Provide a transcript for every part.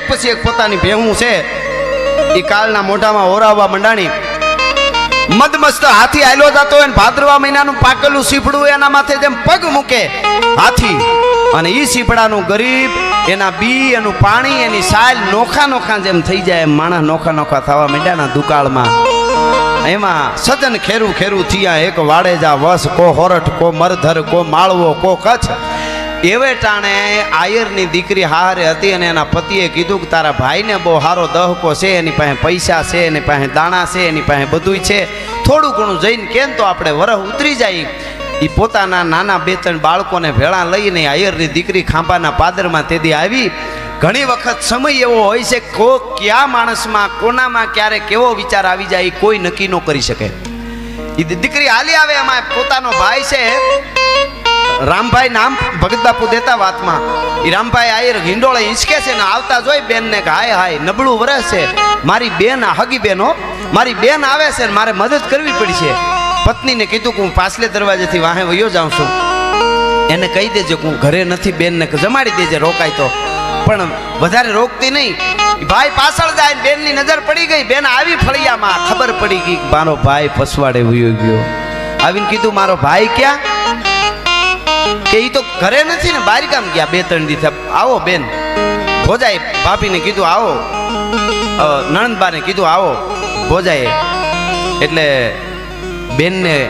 એક પછી એક પોતાની ભેહું છે. એ કાલના મોઢામાં હોરાવવા મંડાણી. મદમસ્ત હાથી આયલો જતો હોય ભાદરવા મહિનાનું પાકેલું સીપડું એના માથે જેમ પગ મૂકે, હાથી. અને એ સીપડાનું ગરીબ, એના બી, એનું પાણી, એની સાયલ નોખા નોખા જેમ થઈ જાય એમ માણસ નોખા નોખા થવા માંડ્યાના દુકાળમાં. એમાં સજન ખેરું ખેરું થયા, એક વાડેજા વસ, કો હોરઠ, કો મરધર, કો માળવો, કો કચ્છ. એવે ટાણે આયરની દીકરી હારે હતી અને એના પતિએ કીધું કે તારા ભાઈને બહુ સારો દહકો છે, એની પાસે પૈસા છે, એની પાસે દાણા છે, એની પાસે બધુંય છે. થોડું ઘણું જઈને કેમ તો આપણે વરહ ઉતરી જાય. એ પોતાના નાના બે ત્રણ બાળકોને ભેળા લઈને આયરની દીકરી ખાંભાના પાદરમાં તેદી આવી. ઘણી વખત સમય એવો હોય છે કો કયા માણસમાં, કોનામાં ક્યારે કેવો વિચાર આવી જાય કોઈ નક્કી ન કરી શકે. એ દીકરી હાલી આવે એમાં પોતાનો ભાઈ છે. રામભાઈ નામ ભગત બાપુ દેતા વાતમાં. એ રામભાઈ આયર હિંડોળે હિંચકે છે ને આવતા જોઈ બેનને કે હાય હાય, નબળું વરસ છે. મારી બેન હગી બેનો મારી બેન આવે છે ને મારે મદદ કરવી પડશે. પત્નીને કીધું કે હું પાછલે દરવાજેથી વાહે વયો જાઉં છું. એને કહી દેજો કે હું ઘરે નથી બેનને જમાડી દેજે, રોકાય તો. પણ વધારે રોકતી નહીં. ભાઈ પાછળ જાય બેનની નજર પડી ગઈ. બેન આવી ફળિયામાં, ખબર પડી ગઈ મારો ભાઈ પસવાડે વયો ગયો. આવીને કીધું, મારો ભાઈ ક્યાં? કે એ તો ઘરે નથી ને, બારી કામ ગયા બે, ત્રણ દિવસ. આવો બેન. ભોજાએ ભાભીને કીધું, આવો. નણંદબાને કીધું, આવો. ભોજાએ એટલે બેનને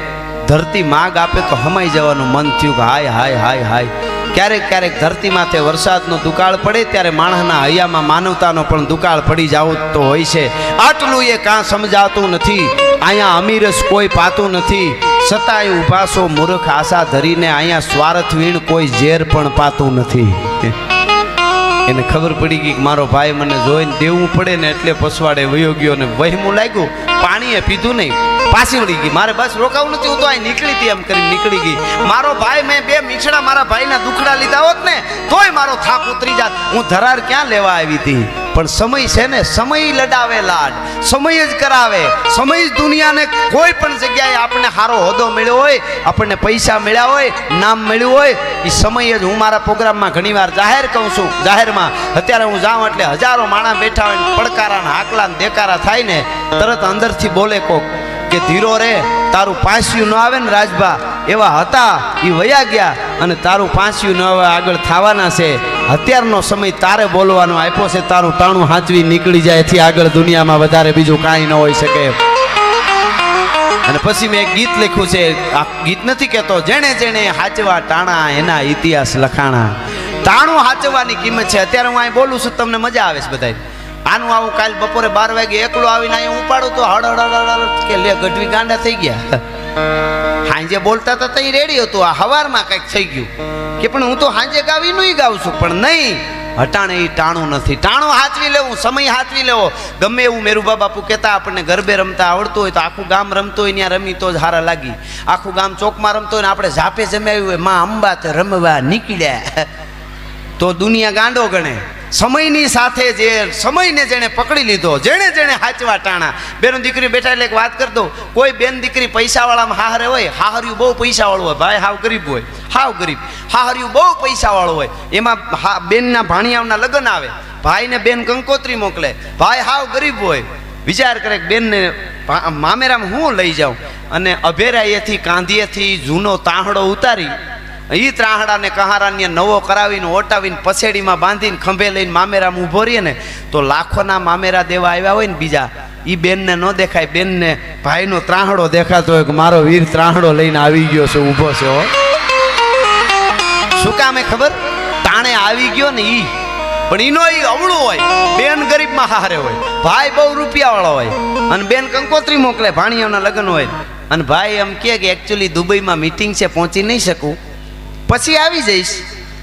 ધરતી માગ આપે તો હમાઈ જવાનું મન થયું કે હાય હાય હાય હાય. ક્યારેક ક્યારેક ધરતી માથે વરસાદનો દુકાળ પડે, ત્યારે માણસના હૈયામાં માનવતાનો પણ દુકાળ પડી જાવ તો હોય છે. આટલું એ કાં સમજાતું નથી. અહીંયા અમીરસ કોઈ પાતું નથી. છતાંય ઊભા છો મૂર્ખ આશા ધરીને અહીંયા સ્વાર્થ વીણ કોઈ ઝેર પણ પાતું નથી. એને ખબર પડી ગઈ કે મારો ભાઈ મને જોઈને દેવું પડે ને એટલે પસવાડે વયો ગયો ને વહેમું લાગ્યું. પાણીએ પીધું નહીં. પાછી વળી ગઈ. મારે બસ રોકાવું નથી, હું તો અહીં નીકળી હતી એમ કરી નીકળી ગઈ. મારો ભાઈ મેં બે મીછડા મારા ભાઈના દુખડા લીધા હોત ને, તોય મારો થાક ઉતરી જાત. હું ધરાર ક્યાં લેવા આવી હતી? પણ સમય છે ને, સમય લડાવે લાડ. સમય જ કરાવે. સમય જ દુનિયાને કોઈ પણ જગ્યાએ આપણને સારો હોદ્દો મળ્યો હોય, આપણને પૈસા મળ્યા હોય, નામ મળ્યું હોય એ સમય જ હું મારા પ્રોગ્રામમાં ઘણીવાર જાહેર કહું છું. જાહેરમાં અત્યારે હું જાઉં એટલે હજારો માણસ બેઠા હોય પડકારા હાકલા દેકારા થાય ને, તરત અંદરથી બોલે કોક. કે ધીરો રે, તારું પાંસિયું ન આવે ને રાજભા, એવા હતા એ વયા ગયા અને તારું પાંસિયું ન આવે, આગળ થવાના છે. અત્યારનો સમય તારે બોલવાનો આપ્યો છે, તારું તાણું હાંચવી નીકળી જાય, એથી આગળ દુનિયામાં વધારે બીજું કાંઈ ન હોઈ શકે. અને પછી મેં એક ગીત લખ્યું છે, આ ગીત નથી કહેતો, જેણે જેણે હાચવા ટાણા એના ઇતિહાસ લખાણા. ટાણું હાચવાની કિંમત છે, અત્યારે હું અહીં બોલું છું, તમને મજા આવે છે બધાય. આનું આવું કાલ બપોરે બાર વાગે એકલો આવીને અહીંયા ઉપાડું તો હળ હળ હડ કે લે, ગઢવી ગાંડા થઈ ગયા. હાંજે બોલતા હતા તઈ રેડી હતું, આ હવારમાં કંઈક થઈ ગયું. કે પણ હું તો હાંજે ગાવી નહીં ગાઉં છું, પણ નહીં. હટાણે એ ટાણું નથી. ટાણું હાચવી લેવું, સમય હાચવી લેવો. ગમે એવું મેરુબા બાપુ કહેતા, આપણને ગરબે રમતા આવડતું હોય તો આખું ગામ રમતો હોય, ત્યાં રમી તો જ હારા લાગી. આખું ગામ ચોકમાં રમતો હોય ને આપણે ઝાપે જમાવ્યું હોય, માં અંબા તો રમવા નીકળ્યા. તો દુનિયા ગાંડો ગણે. સમયની સાથે જે સમયને જેણે પકડી લીધો, જેણે જેણે હાચવા ટાણા. બેનો દીકરી બેઠા એટલે એક વાત કરતો કોઈ બેન દીકરી પૈસાવાળામાં હાહરે હોય, હાહર્યું બહુ પૈસાવાળું હોય. ભાઈ, હાવ ગરીબ હોય. હાવ ગરીબ. હાહર્યું બહુ પૈસાવાળું હોય. એમાં બેનના ભાણિયાઓના લગ્ન આવે. ભાઈને બેન કંકોત્રી મોકલે. ભાઈ, હાવ ગરીબ હોય. વિચાર કરે બેનને મામેરામાં હું લઈ જાઉં? અને અભેરાયેથી કાંધીએથી જૂનો તાહડો ઉતારી એ ત્રાહડાને કહારાને નવો કરાવીને ઓટાવીને પછેડીમાં બાંધીને ખંભે લઈને મામેરા ઊભો રહીએ ને, તો લાખોના મામેરા દેવા આવ્યા હોય ને બીજા એ બેનને ન દેખાય, બેનને ભાઈનો ત્રાહડો દેખાતો હોય કે મારો વીર ત્રાહડો લઈને આવી ગયો છે, ઊભો છે શું કામે ખબર? તાણે આવી ગયો ને એ પણ એનો એ અવળું હોય, બેન ગરીબમાં હારે હોય, ભાઈ બહુ રૂપિયાવાળો હોય, અને બેન કંકોત્રી મોકલે ભાણિયાના લગ્ન હોય. અને ભાઈ એમ કે એકચ્યુઅલી દુબઈમાં મીટિંગ છે, પહોંચી નહીં શકું. પછી આવી જઈશ.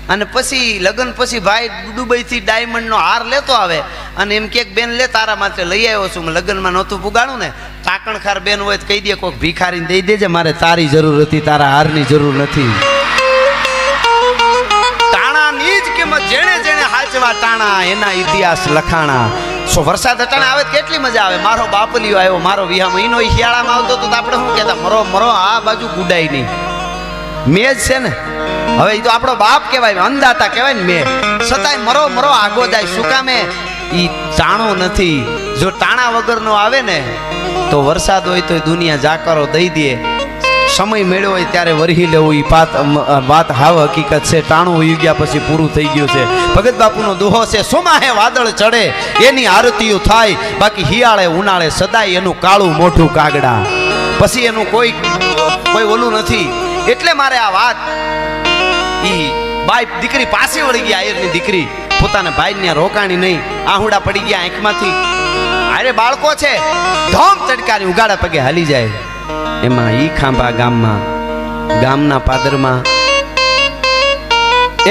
અને પછી લગ્ન પછી ભાઈ દુબઈથી ડાયમંડનો હાર લેતો આવે. અને એમ કે, બેન, લે, તારા માટે લઈ આવ્યો છું. લગ્નમાં નહોતું પુગાડું ને. તાકણખાર બેન હોય તો કહી દે કોઈક ભિખારીને દઈ દેજે. મારે તારી જરૂર હતી, તારા હારની જરૂર નથી. તાણાની જ કિંમત જેણે જેણે હાચવા તાણા, એના ઇતિહાસ લખાણા. સો વરસાદ અટાણે આવે કેટલી મજા આવે. મારો બાપલીઓ આવ્યો, મારો વિહા મહિનો શિયાળામાં આવતો તો આપણે શું કહેતા, મરો મરો, આ બાજુ ગુડાય નહીં. મેં જ છે ને? હવે એ તો આપણો બાપ કહેવાય અંદાતા કહેવાય ને મેં. છતાંય મરો મરો આગો જાય. શું કામે? એ ટાણો નથી. જો ટાણા વગરનો આવે ને, તો વરસાદ હોય તો દુનિયા જાકરો દઈ દે. સમય મેળ્યો હોય ત્યારે વરહી લેવું. એ પાત વાત હાવ હકીકત છે. ટાણું ઉઈ ગયા પછી પૂરું થઈ ગયું છે. ભગત બાપુનો દોહો છે. સોમાહે વાદળ ચડે. એની આરતીઓ થાય. બાકી હિયાળે ઉનાળે સદાય એનું કાળું મોઢું કાગડા. પછી એનું કોઈ કોઈ ઓલું નથી. એટલે મારે આ વાત. ઈ બાઈ દીકરી પાસે વળી ગઈ આયરની દીકરી. પોતાના ભાઈ ને રોકાણી નહીં. આહુડા પડી ગયા આંખમાંથી. અરે બાળકો છે, ધોમ ચડકારી ઉગાડા પગે હાલી જાય. એમાં ઈ ખાંભા ગામમાં, ગામના પાદરમાં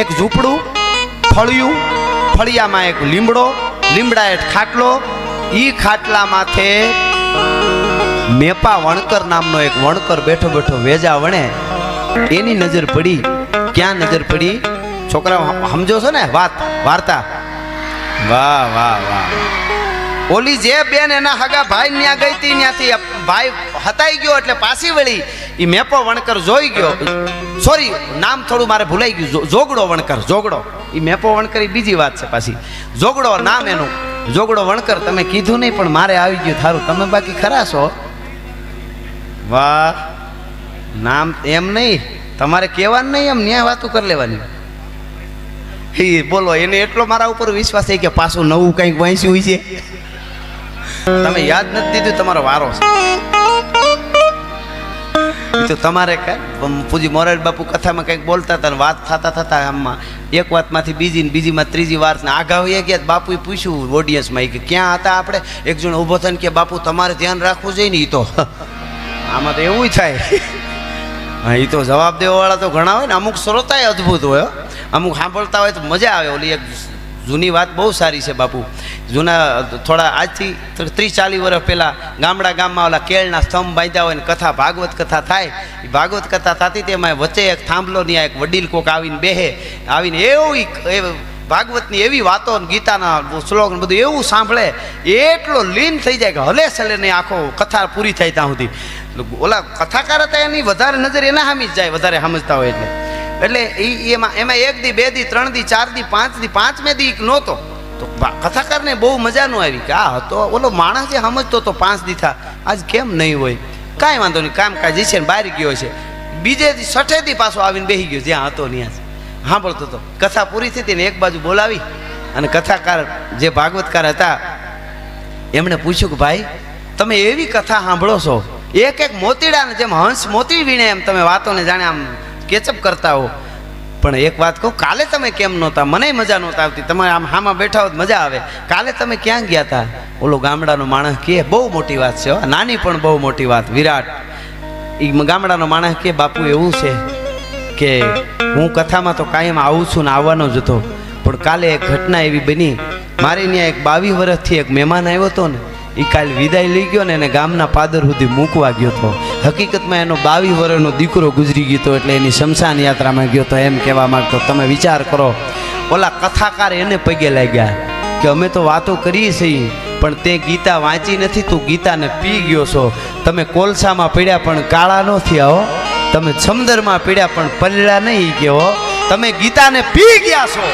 એક ઝૂંપડું, ફળિયું, ફળિયામાં એક લીમડો લીમડા એક ખાટલો. ઈ ખાટલા માથે મેપા વણકર નામનો એક વણકર બેઠો બેઠો વેજા વણે. એની નજર પડી. ક્યાં નજર પડી? છોકરા સમજો છો ને? વાત, વાર્તા. વાહ વાહ વાહ. ઓલી જે બેન એના હગા ભાઈ ન્યા ગઈ હતી ત્યાંથી ભાઈ હતાઈ ગયો એટલે પાછી વળી એ મેપો વણકર જોઈ ગયો. સોરી, નામ થોડું મારે ભૂલાઈ ગયું. જોગડો વણકર, જોગડો. એ મેપો વણકર એ બીજી વાત છે પાછી. જોગડો નામ એનું. જોગડો વણકર તમે કીધું નહીં, પણ મારે આવી ગયું થારું. તમે બાકી ખરા છો? વાહ. નામ એમ નહીં. તમારે કહેવાનું નહીં, એમ ન્યાય વાતું કરી લેવાની. એ બોલો, એને એટલો મારા ઉપર વિશ્વાસ છે કે પાછું નવું કંઈક વાંચ્યું છે. તમે યાદ નથી દીધું, તમારો વારો છે. તો તમારે કાંઈ પૂજી મોરારી બાપુ કથામાં કંઈક બોલતા હતા વાત થતા થતા આમાં એક વાતમાંથી બીજી ને બીજીમાં ત્રીજી વાત ને આઘા વહી ગયા બાપુએ પૂછ્યું ઓડિયન્સમાં કે ક્યાં હતા આપણે? એક જણ ઊભો થઈને કે બાપુ, તમારે ધ્યાન રાખવું જોઈએ ને એ તો. આમાં તો એવું થાય. હા એ તો જવાબ દેવાવાળા તો ઘણા હોય ને, અમુક શ્રોતાય અદ્ભુત હોય અમુક સાંભળતા હોય તો મજા આવે, ઓલી એક જૂની વાત બહુ સારી છે બાપુ. જૂના, થોડા આજથી ત્રીસ ચાલીસ વર્ષ પહેલાં ગામડા ગામમાં ઓલા કેળના સ્તંભ બાંધ્યા હોય ને, કથા, ભાગવત કથા થાય. એ ભાગવત કથા થતી તેમાં વચ્ચે એક થાંભલો ની એક વડીલ કોક આવીને બેહે, આવીને એવું ભાગવતની એવી વાતો ગીતાના શ્લોક બધું એવું સાંભળે, એટલો લીન થઈ જાય કે હલે સલે નહીં આખો કથા પૂરી થાય ત્યાં સુધી. ઓલા કથાકાર હતા એની વધારે નજર એના સામી જ જાય, વધારે સમજતા હોય એટલે. એટલે એ એમાં એમાં એક દી, બે દી, ત્રણ દી, ચાર દી, પાંચ દી, પાંચમે દી નહોતો. તો કથાકારને બહુ મજા ન આવી કે, આ હતો, ઓલો માણસ જે સમજતો તો પાંચ દી થા, આજ કેમ નહીં હોય? કાંઈ વાંધો નહીં કામ કાજ છે ને બહાર ગયો છે. બીજે દી છઠે દી પાછો આવીને બેસી ગયો, જ્યાં હતો ત્યાં. સાંભળતો હતો. કથા પૂરી થઈ હતી ને એક બાજુ બોલાવી અને કથાકાર જે ભાગવતકાર હતા, એમણે પૂછ્યું કે, ભાઈ, તમે એવી કથા સાંભળો છો એક એક મોતીડાને જેમ હંસ મોતી વીણે એમ તમે વાતોને જાણે આમ કેચઅપ કરતા હો. પણ એક વાત કહું, કાલે તમે કેમ નહોતા? મને મજા નહોતા આવતી. તમે આમ હામાં બેઠા હોત મજા આવે. કાલે તમે ક્યાં ગયા હતા ઓલો ગામડાનો માણસ કે બહુ મોટી વાત છે. નાની પણ બહુ મોટી વાત, વિરાટ. એ ગામડાનો માણસ કે બાપુ એવું છે કે હું કથામાં તો કાયમ આવું છું ને આવવાનો જ હતો. પણ કાલે એક ઘટના એવી બની. મારે ત્યાં એક બાવીસ વર્ષથી એક મહેમાન આવ્યો હતો ને એ કાલ વિદાય લઈ ગયો ને એને ગામના પાદર સુધી મૂકવા ગયો હતો હકીકતમાં એનો બાવીસ વર્ષનો દીકરો ગુજરી ગયો હતો એટલે એની શમશાન યાત્રામાં ગયો હતો એમ કહેવા માંગતો, તમે વિચાર કરો. ઓલા કથાકાર એને પગે લાગ્યા કે અમે તો વાતો કરીએ છીએ, પણ તે ગીતા વાંચી નથી, તું ગીતાને પી ગયો છો. તમે કોલસામાં પીડ્યા પણ કાળા ન થયા તમે છમદરમાં પીડ્યા પણ પલળ્યા નહીં ગયો તમે ગીતાને પી ગયા છો.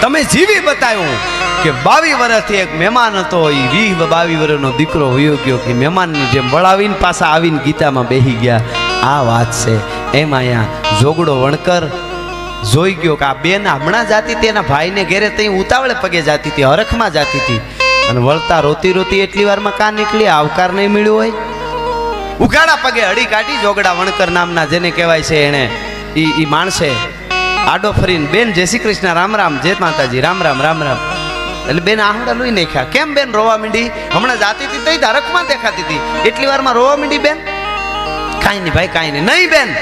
તમે જીવી બતાવ્યું. કે બાવી વર્ષથી એક મહેમાન હતો એ વીહ બાવી વર્ષનો દીકરો વયો ગયો કે મહેમાનની જેમ વળાવીને પાછા આવીને ગીતામાં બેસી ગયા. આ વાત છે. એમ અહીંયા જોગડો વણકર જોઈ ગયો કે આ બેન હમણાં જાતી હતી, એના ભાઈને ઘેરે ત્યાં ઉતાવળે પગે જાતી હતી, હરખમાં જાતી હતી. અને વળતા રોતી રોતી એટલી વારમાં કાં નીકળી? આવકાર નહીં મળ્યો હોય? ઉઘાડા પગે હડી કાઢી જોગડા વણકર નામના જેને કહેવાય છે એણે. ઈ ઈ માણસે આડો ફરીને, બેન, જય શ્રી કૃષ્ણ, રામ રામ, જય માતાજી, રામ રામ રામ રામ. એટલે બેન આહડા લોહી નાખ્યા. કેમ બેન રોવા મીંડી? હમણાં જાતી હતી તઈ ધારકમાં દેખાતી હતી. એટલી વારમાં રોવા મીંડી બેન? કાંઈ નહીં ભાઈ, કાંઈ નહીં. નહીં બેન,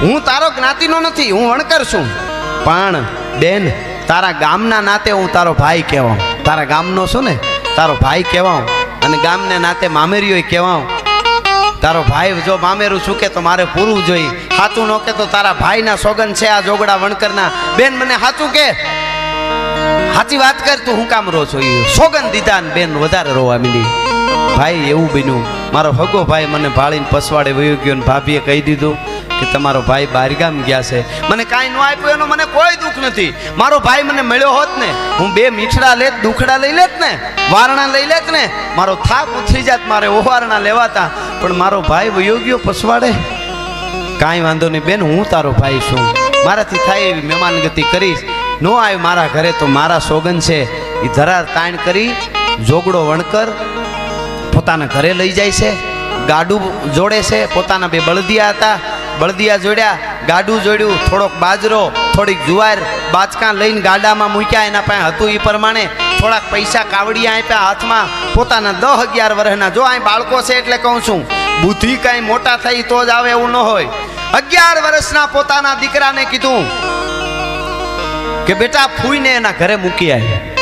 હું તારો જ્ઞાતિનો નથી, હું વણકર છું. પણ બેન, તારા ગામના નાતે હું તારો ભાઈ કહેવાઉં. તારા ગામનો છું ને? તારો ભાઈ કહેવાઉં. અને ગામને નાતે મામેરીઓ કહેવાઉં. તારો ભાઈ જો મામેરું કે તો મારે પૂરું જોઈ. સાચું ન કે તો તારા ભાઈના સોગન છે આ જોગડા વણકરના. બેન, મને સાચું કે? સાચી વાત કર, તું હું કામ રો છો? એ સોગન દીધા ને બેન વધારે રોવા મીડી. ભાઈ, એવું બન્યું. મારો હગો ભાઈ મને ભાળીને પસવાડે વયો ગયો ને ભાભીએ કહી દીધું કે તમારો ભાઈ બહારગામ ગયા છે. મને કાંઈ ન આપ્યું, એનો મને કોઈ દુઃખ નથી. મારો ભાઈ મને મળ્યો હોત ને, હું બે મીઠડા લેત, દુખડા લઈ લેત ને, વારણા લઈ લેત ને, મારો થાક ઉતરી જાત, મારે ઓવારણા લેવાતા. પણ મારો ભાઈ વયો ગયો પસવાડે કાંઈ વાંધો નહીં બેન, હું તારો ભાઈ છું. મારાથી થાય એવી મહેમાનગતિ કરીશ. નો આવ્યો મારા ઘરે તો મારા સોગન છે. એ ધરાર તાણ કરી જોગડો વણકર પોતાના ઘરે લઈ જાય છે. ગાડું જોડે છે, પોતાના બે બળદિયા હતા. બળદિયા જોડ્યા, ગાડું જોડ્યું, થોડોક બાજરો, થોડીક જુવાર બાચકા લઈને ગાડામાં મૂક્યા. એના પાસે હતું એ પ્રમાણે થોડાક પૈસા કાવડિયા આપ્યા હાથમાં. પોતાના દહ અગિયાર વર્ષના જો અહીં બાળકો છે એટલે કહું છું, બુદ્ધિ કાંઈ મોટા થઈ તો જ આવે એવું ન હોય. અગિયાર વર્ષના પોતાના દીકરાને કીધું કે બેટા ફૂઈને એના ઘરે મૂકી આવી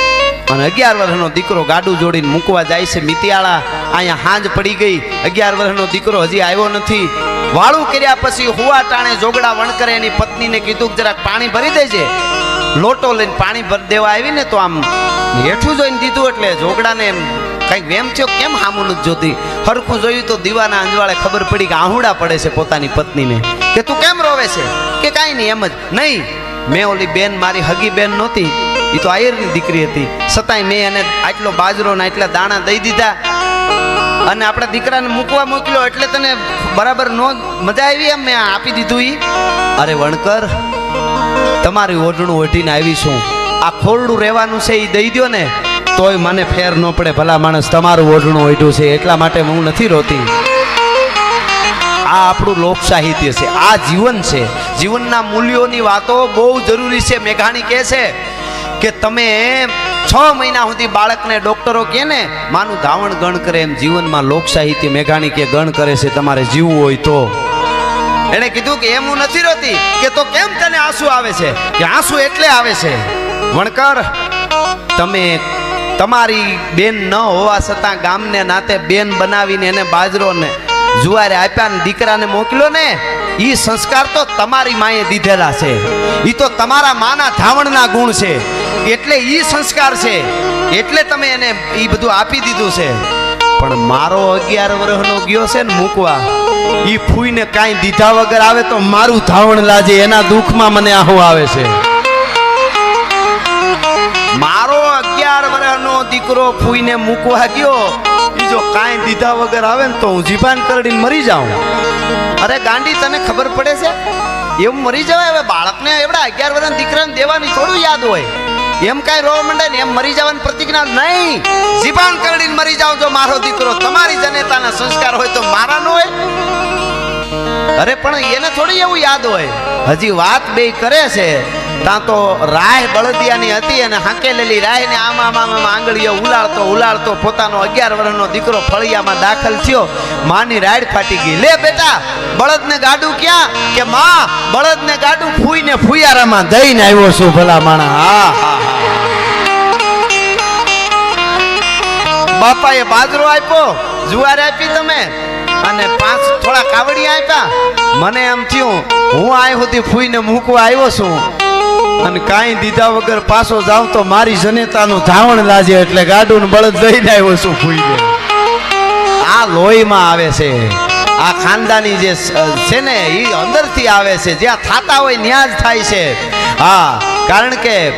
અને અગિયાર વર્ષનો દીકરો ગાડું જોડીને મૂકવા જાય છે મિતિયાળા. અહીંયા હાંજ પડી ગઈ. અગિયાર વર્ષનો દીકરો હજી આવ્યો નથી. વાળું કર્યા પછી હુવા ટાણે જોગડા વણકરે એની પત્નીને કીધું કે જરાક પાણી ભરી દેજે. લોટો લઈને પાણી ભરી દેવા આવી ને તો આમ હેઠું જોઈને દીધું એટલે જોગડાને એમ કંઈક વેમ થયો. કેમ હામું નથી જોતી? હરખું જોયું તો દીવાના અંજવાળે ખબર પડી કે આહુડા પડે છે પોતાની પત્નીને. કે તું કેમ રોવે છે? કે કાંઈ નહીં, એમ જ. નહીં મેં ઓલી બેન, મારી હગી બેન નહોતી. એ તો આયરની દીકરી હતી. છતાંય મેં એને આટલો બાજરો ને આટલા દાણા દઈ દીધા અને આપણા દીકરાને મૂકવા મોકલ્યો એટલે તને બરાબર નો મજા આવી એમ મેં આપી દીધું ઈ. અરે વણકર, તમારી ઓઢણું ઓઢીને આવી છું. આ ખોરડું રહેવાનું છે એ દઈ દ્યો ને, તોય મને ફેર ન પડે ભલા માણસ, તમારું ઓઢણું ઓઢ્યું છે, એટલા માટે હું નથી રોતી. આ આપણું લોક સાહિત્ય છે, આ જીવન છે. જીવનના મૂલ્યોની વાતો બહુ જરૂરી છે. મેઘાણી કહે છે કે તમે છ મહિના સુધી બાળકને ડોક્ટરો કે ને, માનું ધાવણ ગણ કરે એમ જીવનમાં લોક મેઘાણી કે ગણ કરે છે, તમારે જીવવું હોય તો. એણે કીધું કે એમ હું નથી રોતી, કે તો કેમ તને આંસુ આવે છે? કે આંસુ એટલે આવે છે. વણકર, તમે તમારી બેન ન હોવા છતાં ગામને નાતે બેન બનાવીને એને બાજરો ને જુવારે આપ્યા ને દીકરાને મોકલ્યો ને એ સંસ્કાર તો તમારી માએ દીધેલા છે. એ તો તમારા માના ધાવણના ગુણ છે. એટલે એ સંસ્કાર છે. એટલે તમે એને એ બધું આપી દીધું છે. પણ મારો અગિયાર વર્ષનો ગયો છે ને મૂકવા એ ફૂઈને કાંઈ દીધા વગર આવે તો મારું ધાવણ લાજે, એના દુઃખમાં મને આહું આવે છે. મારો અગિયાર વર્ષનો દીકરો ફૂઈને મૂકવા ગયો જો કાંઈ દીધા વગર આવે ને તો હું જીભાન કરડીને મરી જાઉં. અરે ગાંડી, તને ખબર પડે છે? એમ મરી જવાય? હવે બાળકને એવડા અગિયાર વર્ષના દીકરાને દેવાની થોડું યાદ હોય. એમ કાંઈ રોવા માંડે ને એમ મરી જવાની પ્રતિજ્ઞા નહીં. જીભાન કરડીને મરી જાવ જો મારો દીકરો તમારી જનેતાના સંસ્કાર હોય તો મારા ન હોય. અરે પણ એને થોડી એવું યાદ હોય. હજી વાત બે કરે છે. ત્યાં તો રાહ બળદિયાની હતી અને હાંકેલેલી રાહ ને આમાં આમ આંગળીઓ ઉલાળતો ઉલાળતો પોતાનો અગિયાર વર્ષનો દીકરો ફળિયામાં દાખલ થયો. માની રાડ ફાટી ગઈ. લે બેટા, બળદને ગાડું ક્યાં? કે માં, બળદને ગાડું ફૂઈને ફુયારામાં દઈને આવ્યો છું ભલા માણા. હા હા બાપાએ બાજરો આપ્યો, જુવાર આપી તમે, અને પાંચ થોડા કાવડી આપ્યા. મને એમ થયું, હું આ સુધી ફૂઈને મૂકવા આવ્યો છું. અને કાંઈ દીધા વગર પાછો જાઉં તો મારી જનેતાનું ધાવણ લાજે એટલે ગાડું બળદ લઈને આવ્યો છું ફૂઈને આ લોહીમાં આવે છે. આ ખાનદાની જે છે ને, એ અંદરથી આવે છે. જ્યાં થાતા હોય ત્યાં થાય છે. હા, કારણ કે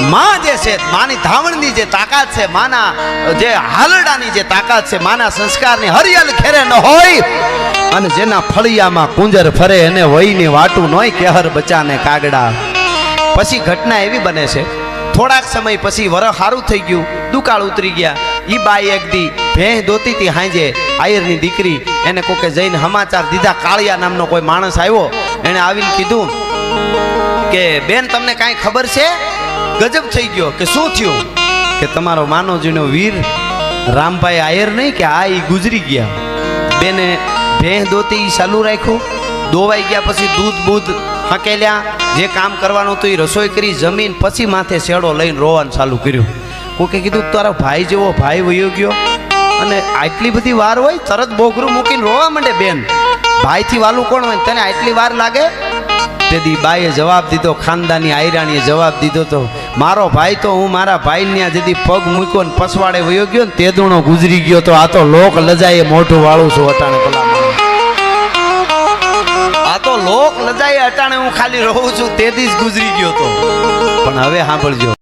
માં જે છે, માની ધાવણની જે તાકાત છે, માના જે હાલડાની જે તાકાત છે, માના સંસ્કારની હરિયલ ખેરે ન હોય. અને જેના ફળિયામાં કુંજર ફરે, એને વહીની વાટું નોય, કેહર બચાને કાગડા. પછી ઘટના એવી બને છે. થોડાક સમય પછી વર સારું થઈ ગયું, દુકાળ ઉતરી ગયા. ઈ બાઈ એક દી ભેંસ દોતી હતી હાંજે આયરની દીકરી, એને કોકે જઈને સમાચાર દીધા, કાળિયા નામનો કોઈ માણસ આવ્યો. એને આવીને કીધું કે, બેન, તમને કાંઈ ખબર છે? ગજબ થઈ ગયો. કે શું થયું? કે તમારો માનવજીનો વીર રામભાઈ આયર નહીં, કે આ ઈ ગુજરી ગયા. બેને ભેં દોતી ચાલુ રાખ્યું. દોવાઈ ગયા પછી દૂધ બૂધ હકેલ્યા જે કામ કરવાનું હતું એ રસોઈ કરી જમીન પછી માથે શેડો લઈને રોવાનું ચાલુ કર્યું. કોકે કીધું, તારો ભાઈ જેવો ભાઈ વયો ગયો અને આટલી બધી વાર હોય તરત બોગરું મૂકીને રોવા માંડે બેન. ભાઈથી વાલું કોણ હોય તને આટલી વાર લાગે? તેથી બાઈએ જવાબ દીધો, ખાનદાની આયરાણીએ જવાબ દીધો તો, મારો ભાઈ તો હું મારા ભાઈને જેથી પગ મૂક્યો ને પછવાડે વયો ગયો ને તે દૂણો ગુજરી ગયો તો આ તો લોક લજાએ મોઢું વાળું છું અટાણે ભલા લજાઈ અટાણે હું ખાલી રહું છું, તે દી જ ગુજરી ગયો તો. પણ હવે સાંભળજો.